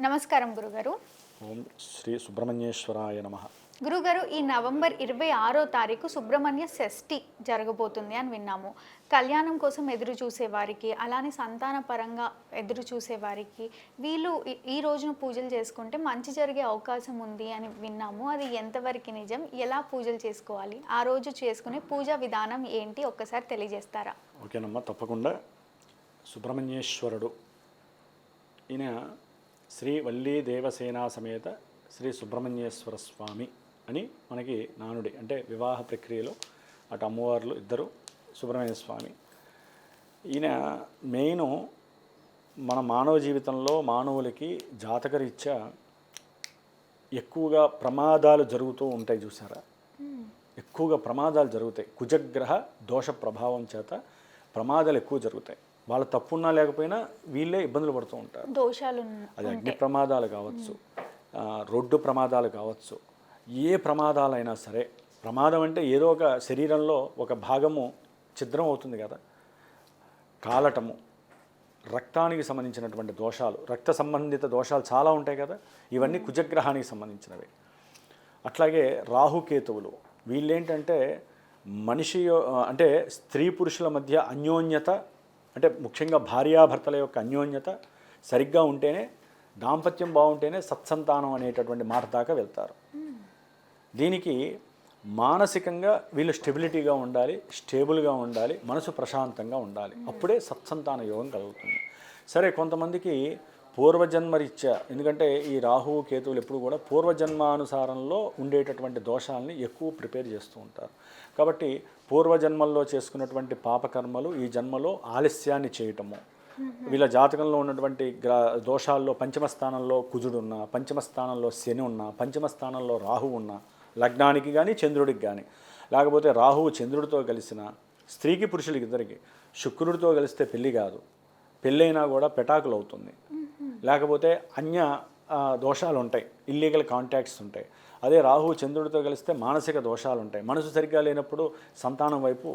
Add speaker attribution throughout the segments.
Speaker 1: నమస్కారం గురుగారు.
Speaker 2: ఓం శ్రీ సుబ్రహ్మణ్యేశ్వరాయ నమ.
Speaker 1: గురుగారు ఈ నవంబర్ ఇరవై ఆరో తారీఖు సుబ్రహ్మణ్య షష్ఠి జరగబోతుంది అని విన్నాము. కళ్యాణం కోసం ఎదురు చూసే వారికి అలానే సంతాన పరంగా ఎదురు చూసే వారికి వీళ్ళు ఈ- ఈ రోజున పూజలు చేసుకుంటే మంచి జరిగే అవకాశం ఉంది అని విన్నాము. అది ఎంతవరకు నిజం? ఎలా పూజలు చేసుకోవాలి? ఆ రోజు చేసుకునే పూజా విధానం ఏంటి? ఒక్కసారి తెలియజేస్తారా?
Speaker 2: ఓకేనమ్మా తప్పకుండా. సుబ్రహ్మణ్యేశ్వరుడు. ఈయన శ్రీ వల్లీ దేవసేనా సమేత శ్రీ సుబ్రహ్మణ్యేశ్వర స్వామి అని మనకి నానుడి అంటే వివాహ ప్రక్రియలో అటు అమ్మవార్లు ఇద్దరు సుబ్రహ్మణ్య స్వామి ఈయన మెయిన్ మన మానవ జీవితంలో మానవులకి జాతకరీత్యా ఎక్కువగా ప్రమాదాలు జరుగుతూ ఉంటాయి చూసారా? ఎక్కువగా ప్రమాదాలు జరుగుతాయి. కుజగ్రహ దోష ప్రభావం చేత ప్రమాదాలు ఎక్కువ జరుగుతాయి. వాళ్ళ తప్పున్నా లేకపోయినా వీళ్ళే ఇబ్బందులు పడుతూ ఉంటారు.
Speaker 1: దోషాలు
Speaker 2: అది అగ్ని ప్రమాదాలు కావచ్చు రోడ్డు ప్రమాదాలు కావచ్చు ఏ ప్రమాదాలైనా సరే ప్రమాదం అంటే ఏదో ఒక శరీరంలో ఒక భాగము ఛిద్రం అవుతుంది కదా. కాలటము రక్తానికి సంబంధించినటువంటి దోషాలు రక్త సంబంధిత దోషాలు చాలా ఉంటాయి కదా. ఇవన్నీ కుజగ్రహానికి సంబంధించినవి. అట్లాగే రాహుకేతువులు వీళ్ళేంటంటే మనిషి అంటే స్త్రీ పురుషుల మధ్య అన్యోన్యత అంటే ముఖ్యంగా భార్యాభర్తల యొక్క అన్యోన్యత సరిగ్గా ఉంటేనే దాంపత్యం బాగుంటేనే సత్సంతానం అనేటటువంటి మాట దాకా వెళ్తారు. దీనికి మానసికంగా వీళ్ళు స్టెబిలిటీగా ఉండాలి స్టేబుల్గా ఉండాలి మనసు ప్రశాంతంగా ఉండాలి. అప్పుడే సత్సంతాన యోగం కలుగుతుంది. సరే కొంతమందికి పూర్వజన్మరీత్యా ఎందుకంటే ఈ రాహువు కేతువులు ఎప్పుడు కూడా పూర్వజన్మానుసారంలో ఉండేటటువంటి దోషాలని ఎక్కువ ప్రిపేర్ చేస్తూ ఉంటారు. కాబట్టి పూర్వజన్మల్లో చేసుకున్నటువంటి పాపకర్మలు ఈ జన్మలో ఆలస్యాన్ని చేయటము. వీళ్ళ జాతకంలో ఉన్నటువంటి గ్రా దోషాల్లో పంచమ స్థానంలో కుజుడున్న పంచమ స్థానంలో శని ఉన్న పంచమ స్థానంలో రాహు ఉన్న లగ్నానికి కానీ చంద్రుడికి కానీ లేకపోతే రాహువు చంద్రుడితో కలిసిన స్త్రీకి పురుషులకి ఇద్దరికి శుక్రుడితో కలిస్తే పెళ్ళి కాదు. పెళ్ళైనా కూడా పెటాకులు అవుతుంది లేకపోతే అన్య దోషాలు ఉంటాయి ఇల్లీగల్ కాంటాక్ట్స్ ఉంటాయి. అదే రాహు చంద్రుడితో కలిస్తే మానసిక దోషాలు ఉంటాయి మనసు సరిగ్గా లేనప్పుడు సంతానం వైపు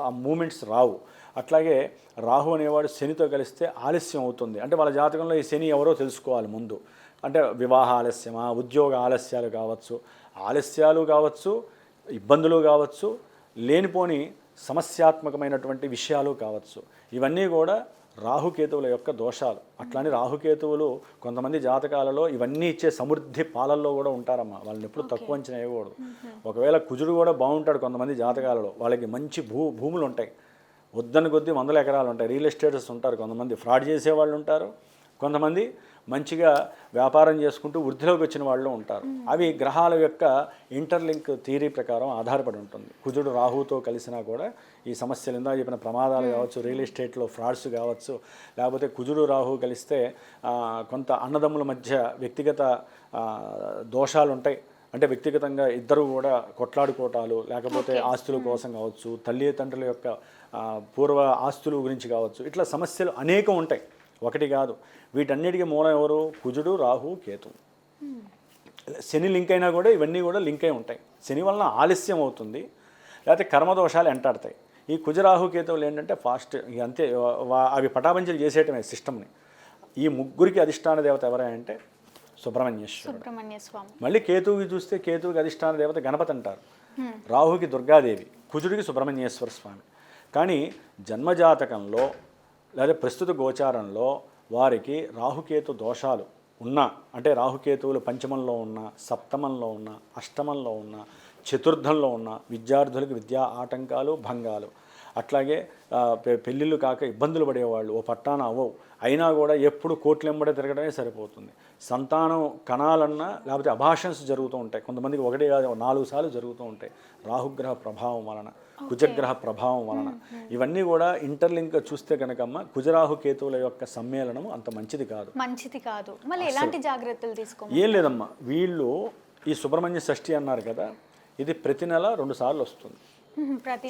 Speaker 2: ఆ మూమెంట్స్ రావు. అట్లాగే రాహు అనేవాడు శనితో కలిస్తే ఆలస్యం అవుతుంది. అంటే వాళ్ళ జాతకంలో ఈ శని ఎవరో తెలుసుకోవాలి ముందు. అంటే వివాహ ఆలస్యమా ఉద్యోగ ఆలస్యాలు కావచ్చు ఆలస్యాలు కావచ్చు ఇబ్బందులు కావచ్చు లేనిపోని సమస్యాత్మకమైనటువంటి విషయాలు కావచ్చు. ఇవన్నీ కూడా రాహుకేతువుల యొక్క దోషాలు. అట్లానే రాహుకేతువులు కొంతమంది జాతకాలలో ఇవన్నీ ఇచ్చే సమృద్ధి పాలల్లో కూడా ఉంటారమ్మా. వాళ్ళని ఎప్పుడు తక్కువ అంచనా వేయకూడదు. ఒకవేళ కుజుడు కూడా బాగుంటాడు కొంతమంది జాతకాలలో. వాళ్ళకి మంచి భూ భూములు ఉంటాయి వద్దని కొద్దీ వందల ఎకరాలు ఉంటాయి రియల్ ఎస్టేట్స్ ఉంటారు కొంతమంది. ఫ్రాడ్ చేసే వాళ్ళు ఉంటారు. కొంతమంది మంచిగా వ్యాపారం చేసుకుంటూ వృద్ధిలోకి వచ్చిన వాళ్ళు ఉంటారు. అవి గ్రహాల యొక్క ఇంటర్లింక్ థియరీ ప్రకారం ఆధారపడి ఉంటుంది. కుజుడు రాహుతో కలిసినా కూడా ఈ సమస్యలు ఇందా చెప్పిన ప్రమాదాలు కావచ్చు రియల్ ఎస్టేట్లో ఫ్రాడ్స్ కావచ్చు లేకపోతే కుజుడు రాహు కలిస్తే కొంత అన్నదమ్ముల మధ్య వ్యక్తిగత దోషాలు ఉంటాయి. అంటే వ్యక్తిగతంగా ఇద్దరు కూడా కొట్లాడుకోవటాలు లేకపోతే ఆస్తుల కోసం కావచ్చు తల్లిదండ్రుల యొక్క పూర్వ ఆస్తుల గురించి కావచ్చు ఇట్లా సమస్యలు అనేకం ఉంటాయి. ఒకటి కాదు. వీటన్నిటికీ మూలం ఎవరు? కుజుడు రాహు కేతు. శని లింక్ అయినా కూడా ఇవన్నీ కూడా లింక్ అయి ఉంటాయి. శని వలన ఆలస్యం అవుతుంది. లేకపోతే కర్మదోషాలు ఎంటాడతాయి. ఈ కుజరాహు కేతువులు ఏంటంటే ఫాస్ట్ అంతే అవి పటాపంచలు చేసేయటమే సిస్టమ్ని. ఈ ముగ్గురికి అధిష్టాన దేవత ఎవరంటే సుబ్రహ్మణ్యేశ్వరుడు.
Speaker 1: సుబ్రహ్మణ్య స్వామి
Speaker 2: మళ్ళీ కేతువుకి చూస్తే కేతువుకి అధిష్టాన దేవత గణపతి అంటారు. రాహుకి దుర్గాదేవి కుజుడికి సుబ్రహ్మణ్యేశ్వర స్వామి. కానీ జన్మజాతకంలో లేదా ప్రస్తుత గోచారంలో వారికి రాహుకేతు దోషాలు ఉన్నా అంటే రాహుకేతువులు పంచమంలో ఉన్న సప్తమంలో ఉన్న అష్టమంలో ఉన్న చతుర్థంలో ఉన్న విద్యార్థులకు విద్యా ఆటంకాలు భంగాలు. అట్లాగే పె- పెళ్ళిళ్ళు కాక ఇబ్బందులు పడేవాళ్ళు ఓ పట్టాన అవ్వవు. అయినా కూడా ఎప్పుడు కోట్లెంబడే తిరగడమే సరిపోతుంది. సంతానం కణాలన్నా లేకపోతే అభాషన్స్ జరుగుతూ ఉంటాయి. కొంతమందికి ఒకటి కాదు నాలుగు సార్లు జరుగుతూ ఉంటాయి. రాహుగ్రహ ప్రభావం వలన. కుజగ్రహ ప్రభావం వలన. ఇవన్నీ కూడా ఇంటర్లింక్ చూస్తే కనుకమ్మ కుజరాహు కేతువుల యొక్క సమ్మేళనం అంత మంచిది కాదు.
Speaker 1: మంచిది కాదు. మళ్ళీ ఎలాంటి జాగ్రత్తలు తీసుకో
Speaker 2: ఏం లేదమ్మా. వీళ్ళు ఈ సుబ్రహ్మణ్య షష్ఠి అన్నారు కదా ఇది ప్రతి నెల రెండు సార్లు వస్తుంది.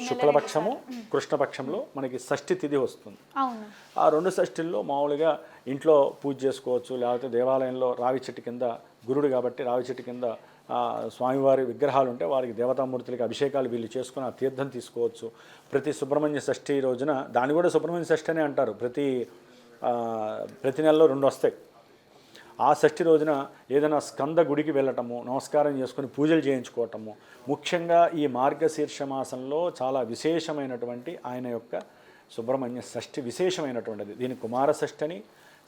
Speaker 2: శుక్లపక్షము కృష్ణపక్షంలో మనకి షష్ఠి తిథి వస్తుంది. ఆ రెండు షష్ఠుల్లో మామూలుగా ఇంట్లో పూజ చేసుకోవచ్చు లేకపోతే దేవాలయంలో రావి చెట్టు కింద గురుడు కాబట్టి రావి చెట్టు కింద స్వామివారి విగ్రహాలు ఉంటే వారికి దేవతామూర్తులకి అభిషేకాలు వీళ్ళు చేసుకుని ఆ తీర్థం తీసుకోవచ్చు. ప్రతి సుబ్రహ్మణ్య షష్ఠి రోజున దాన్ని కూడా సుబ్రహ్మణ్య షష్ఠి అనే అంటారు. ప్రతి ప్రతి నెలలో రెండు వస్తాయి. ఆ షష్ఠి రోజున ఏదైనా స్కంద గుడికి వెళ్ళటము నమస్కారం చేసుకొని పూజలు చేయించుకోవటము ముఖ్యంగా ఈ మార్గశీర్ష మాసంలో చాలా విశేషమైనటువంటి ఆయన యొక్క సుబ్రహ్మణ్య షష్ఠి విశేషమైనటువంటిది. దీని కుమార షష్ఠని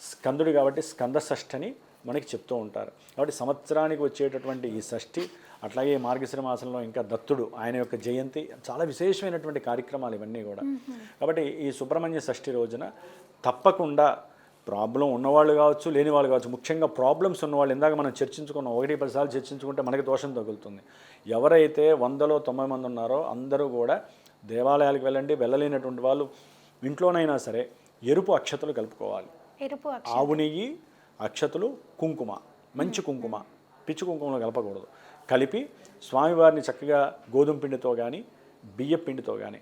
Speaker 2: స్కందుడు కాబట్టి స్కంద షష్ఠని మనకి చెప్తూ ఉంటారు. కాబట్టి సంవత్సరానికి వచ్చేటటువంటి ఈ షష్ఠి అట్లాగే ఈ మార్గశిర మాసంలో ఇంకా దత్తుడు ఆయన యొక్క జయంతి చాలా విశేషమైనటువంటి కార్యక్రమాలు ఇవన్నీ కూడా. కాబట్టి ఈ సుబ్రహ్మణ్య షష్ఠి రోజున తప్పకుండా ప్రాబ్లం ఉన్నవాళ్ళు కావచ్చు లేని వాళ్ళు కావచ్చు ముఖ్యంగా ప్రాబ్లమ్స్ ఉన్నవాళ్ళు ఇందాక మనం చర్చించుకున్నాం ఒకటి పదిసార్లు చర్చించుకుంటే మనకి దోషం తగులుతుంది. ఎవరైతే వందలో తొంభై మంది ఉన్నారో అందరూ కూడా దేవాలయాలకు వెళ్ళండి వెళ్ళలేనటువంటి వాళ్ళు ఇంట్లోనైనా సరే ఎరుపు అక్షతలు కలుపుకోవాలి. ఆవు నెయ్యి అక్షతలు కుంకుమ మంచి కుంకుమ పిచ్చి కుంకుమలో కలపకూడదు. కలిపి స్వామివారిని చక్కగా గోధుమ పిండితో కానీ బియ్య పిండితో కానీ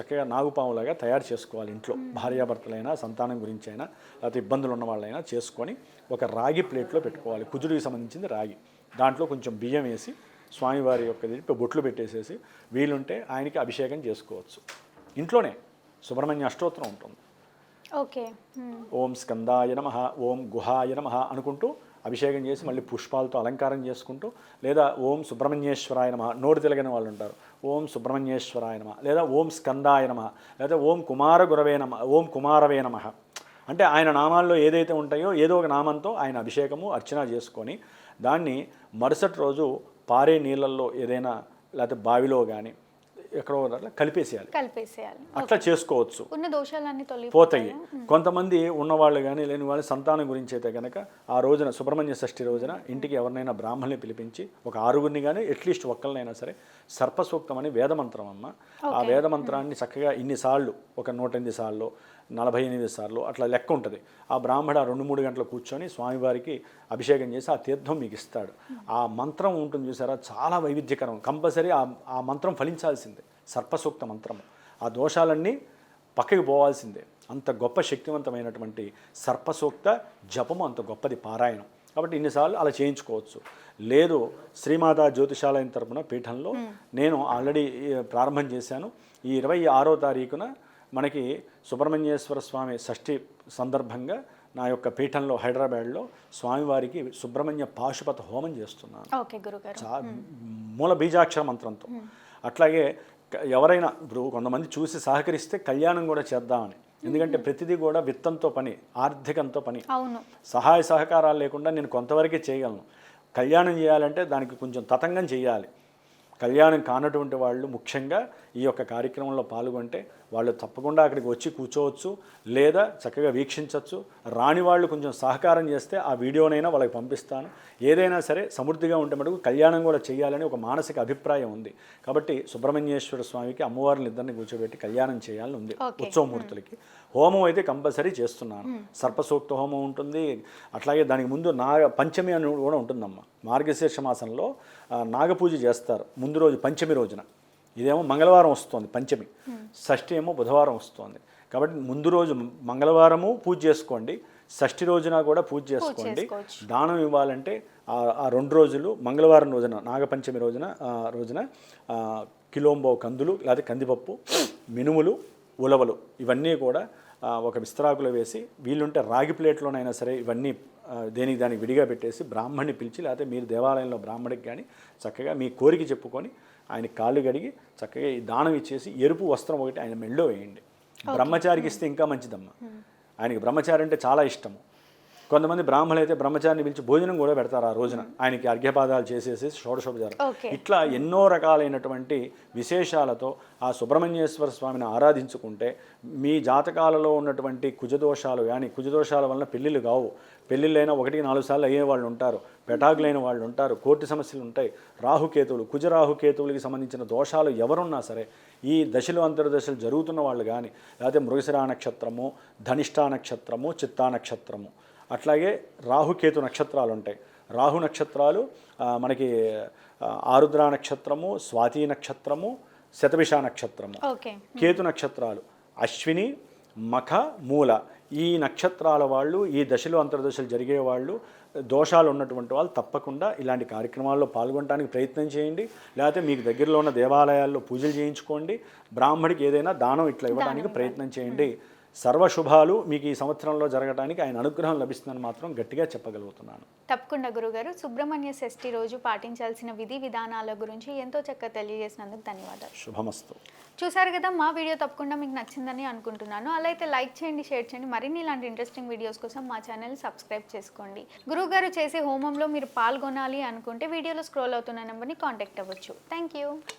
Speaker 2: చక్కగా నాగుపాములాగా తయారు చేసుకోవాలి ఇంట్లో. భార్యాభర్తలైనా సంతానం గురించి అయినా లేకపోతే ఇబ్బందులు ఉన్న వాళ్ళైనా చేసుకొని ఒక రాగి ప్లేట్లో పెట్టుకోవాలి. కుజుడికి సంబంధించింది రాగి. దాంట్లో కొంచెం బియ్యం వేసి స్వామివారి యొక్క బొట్లు పెట్టేసేసి వీలుంటే ఆయనకి అభిషేకం చేసుకోవచ్చు. ఇంట్లోనే సుబ్రహ్మణ్య అష్టోత్తరం ఉంటుంది.
Speaker 1: ఓకే.
Speaker 2: ఓం స్కందాయ నమ ఓం గుహాయ నమ అనుకుంటూ అభిషేకం చేసి మళ్ళీ పుష్పాలతో అలంకారం చేసుకుంటూ లేదా ఓం సుబ్రహ్మణ్యేశ్వరాయ నమ నోరు తిలగిన వాళ్ళు ఉంటారు. ఓం సుబ్రహ్మణ్యేశ్వరాయ నమ లేదా ఓం స్కందాయ నమ లేదా ఓం కుమార గురవే నమ ఓం కుమారవే నమ. అంటే ఆయన నామాల్లో ఏదైతే ఉంటాయో ఏదో ఒక నామంతో ఆయన అభిషేకము అర్చన చేసుకొని దాన్ని మరుసటి రోజు పారే నీళ్ళల్లో ఏదైనా లేకపోతే బావిలో కానీ ఎక్కడో అట్లా కలిపేసేయాలి.
Speaker 1: కలిపేసేయాలి.
Speaker 2: అట్లా చేసుకోవచ్చు.
Speaker 1: ఉన్న దోషాలన్నీ తొలగి
Speaker 2: పోతాయి. కొంతమంది ఉన్నవాళ్ళు కానీ లేని వాళ్ళ సంతానం గురించి అయితే కనుక ఆ రోజున సుబ్రహ్మణ్య షష్ఠి రోజున ఇంటికి ఎవరినైనా బ్రాహ్మణ్ని పిలిపించి ఒక ఆరుగురిని కానీ అట్లీస్ట్ ఒక్కరినైనా సరే సర్పసూక్తం అని వేదమంత్రం అమ్మ. ఆ వేదమంత్రాన్ని చక్కగా ఇన్నిసార్లు ఒక నూట ఎనిమిది సార్లు నలభై ఎనిమిది సార్లు అట్లా లెక్క ఉంటుంది. ఆ బ్రాహ్మణ రెండు మూడు గంటలు కూర్చొని స్వామివారికి అభిషేకం చేసి ఆ తీర్థం మీకు ఇస్తాడు. ఆ మంత్రం ఉంటుంది చూసారా? చాలా వైవిధ్యకరం. కంపల్సరీ ఆ ఆ మంత్రం ఫలించాల్సిందే. సర్పసూక్త మంత్రము ఆ దోషాలన్నీ పక్కకి పోవాల్సిందే. అంత గొప్ప శక్తివంతమైనటువంటి సర్పసూక్త జపము అంత గొప్పది పారాయణం. కాబట్టి ఇన్నిసార్లు అలా చేయించుకోవచ్చు. లేదు శ్రీమాతా జ్యోతిషాలయం తరపున పీఠంలో నేను ఆల్రెడీ ప్రారంభం చేశాను. ఈ ఇరవై ఆరో తారీఖున మనకి సుబ్రహ్మణ్యేశ్వర స్వామి షష్ఠి సందర్భంగా నా యొక్క పీఠంలో హైదరాబాద్లో స్వామివారికి సుబ్రహ్మణ్య పాశుపత హోమం చేస్తున్నాను.
Speaker 1: ఓకే గురుగారు.
Speaker 2: చా మూల బీజాక్షర మంత్రంతో. అట్లాగే ఎవరైనా ఇప్పుడు కొంతమంది చూసి సహకరిస్తే కళ్యాణం కూడా చేద్దామని. ఎందుకంటే ప్రతిదీ కూడా విత్తంతో పని ఆర్థికంతో పని.
Speaker 1: అవును.
Speaker 2: సహాయ సహకారాలు లేకుండా నేను కొంతవరకే చేయగలను. కళ్యాణం చేయాలంటే దానికి కొంచెం తతంగం చేయాలి. కళ్యాణం కానటువంటి వాళ్ళు ముఖ్యంగా ఈ యొక్క కార్యక్రమంలో పాల్గొంటే వాళ్ళు తప్పకుండా అక్కడికి వచ్చి కూర్చోవచ్చు లేదా చక్కగా వీక్షించవచ్చు. రాని వాళ్ళు కొంచెం సహకారం చేస్తే ఆ వీడియోనైనా వాళ్ళకి పంపిస్తాను. ఏదైనా సరే సమృద్ధిగా ఉంటే మటుకు కళ్యాణం కూడా చేయాలని ఒక మానసిక అభిప్రాయం ఉంది. కాబట్టి సుబ్రహ్మణ్యేశ్వర స్వామికి అమ్మవారిని ఇద్దరిని కూర్చోబెట్టి కళ్యాణం చేయాలని ఉంది. ఉత్సవమూర్తులకి. హోమం అయితే కంపల్సరీ చేస్తున్నాను. సర్పసూక్త హోమం ఉంటుంది. అట్లాగే దానికి ముందు నాగ పంచమి అని కూడా ఉంటుందమ్మా. మార్గశీర్ష మాసంలో నాగపూజ చేస్తారు. ముందు రోజు పంచమి రోజున. ఇదేమో మంగళవారం వస్తుంది పంచమి. షష్ఠి ఏమో బుధవారం వస్తుంది. కాబట్టి ముందు రోజు మంగళవారము పూజ చేసుకోండి. షష్ఠి రోజున కూడా పూజ చేసుకోండి. దానం ఇవ్వాలంటే ఆ- రెండు రోజులు మంగళవారం రోజున నాగపంచమి రోజున రోజున కిలోంబో కందులు లేదా కందిపప్పు మినుములు ఉలవలు ఇవన్నీ కూడా ఒక విస్తరాకులో వేసి వీలుంటే రాగి ప్లేట్లోనైనా సరే ఇవన్నీ దేనికి దానికి విడిగా పెట్టేసి బ్రాహ్మణ్ణి పిలిచి లేకపోతే మీరు దేవాలయంలో బ్రాహ్మడికి కానీ చక్కగా మీ కోరిక చెప్పుకొని ఆయన కాళ్ళు కడిగి చక్కగా ఈ దానం ఇచ్చేసి ఎరుపు వస్త్రం ఒకటి ఆయన మెళ్ళో వేయండి. బ్రహ్మచారికి ఇస్తే ఇంకా మంచిదమ్మా. ఆయనకి బ్రహ్మచారి అంటే చాలా ఇష్టము. కొంతమంది బ్రాహ్మణులు అయితే బ్రహ్మచారిని పిలిచి భోజనం కూడా పెడతారు ఆ రోజున. ఆయనకి అర్ఘ్యపాదాలు చేసేసి షోడశోపచారం ఇట్లా ఎన్నో రకాలైనటువంటి విశేషాలతో ఆ సుబ్రహ్మణ్యేశ్వర స్వామిని ఆరాధించుకుంటే మీ జాతకాలలో ఉన్నటువంటి కుజదోషాలు కానీ కుజదోషాల వలన పెళ్ళిళ్ళు కావు. పెళ్ళిళ్ళైనా ఒకటికి నాలుగు సార్లు అయ్యే వాళ్ళు ఉంటారు. పెటాకులైన వాళ్ళు ఉంటారు. కోర్టు సమస్యలు ఉంటాయి. రాహుకేతువులు కుజరాహుకేతువులకి సంబంధించిన దోషాలు ఎవరున్నా సరే ఈ దశలు అంతర్దశలు జరుగుతున్న వాళ్ళు కానీ లేకపోతే మృగశిరా నక్షత్రము ధనిష్టా నక్షత్రము చిత్తా నక్షత్రము అట్లాగే రాహుకేతు నక్షత్రాలు ఉంటాయి. రాహు నక్షత్రాలు మనకి ఆరుద్ర నక్షత్రము స్వాతి నక్షత్రము శతభిష నక్షత్రము. కేతు నక్షత్రాలు అశ్విని మఖ మూల. ఈ నక్షత్రాల వాళ్ళు ఈ దశలు అంతర్దశలు జరిగే వాళ్ళు దోషాలు ఉన్నటువంటి వాళ్ళు తప్పకుండా ఇలాంటి కార్యక్రమాల్లో పాల్గొనడానికి ప్రయత్నం చేయండి. లేకపోతే మీకు దగ్గరలో ఉన్న దేవాలయాల్లో పూజలు చేయించుకోండి. బ్రాహ్మడికి ఏదైనా దానం ఇట్లా ఇవ్వడానికి ప్రయత్నం చేయండి. సర్వశుభాలు మీకు ఈ సంవత్సరంలో జరగడానికి ఆయన అనుగ్రహం లభిస్తుందని మాత్రం గట్టిగా చెప్పగలుగుతున్నాను.
Speaker 1: తప్పకుండా గురుగారు. సుబ్రహ్మణ్య షష్ఠి రోజు పాటించాల్సిన విధి విధానాల గురించి ఎంతో చక్కగా తెలియజేసినందుకు ధన్యవాదాలు.
Speaker 2: శుభమస్తు.
Speaker 1: చూసారు కదా మా వీడియో తప్పకుండా మీకు నచ్చిందని అనుకుంటున్నాను. అలా అయితే లైక్ చేయండి షేర్ చేయండి. మరిన్ని ఇలాంటి ఇంట్రెస్టింగ్ వీడియోస్ కోసం మా ఛానల్ సబ్స్క్రైబ్ చేసుకోండి. గురువుగారు చేసే హోమంలో మీరు పాల్గొనాలి అనుకుంటే వీడియోలో స్క్రోల్ అవుతున్న నెంబర్ని కాంటాక్ట్ అవ్వచ్చు. Thank you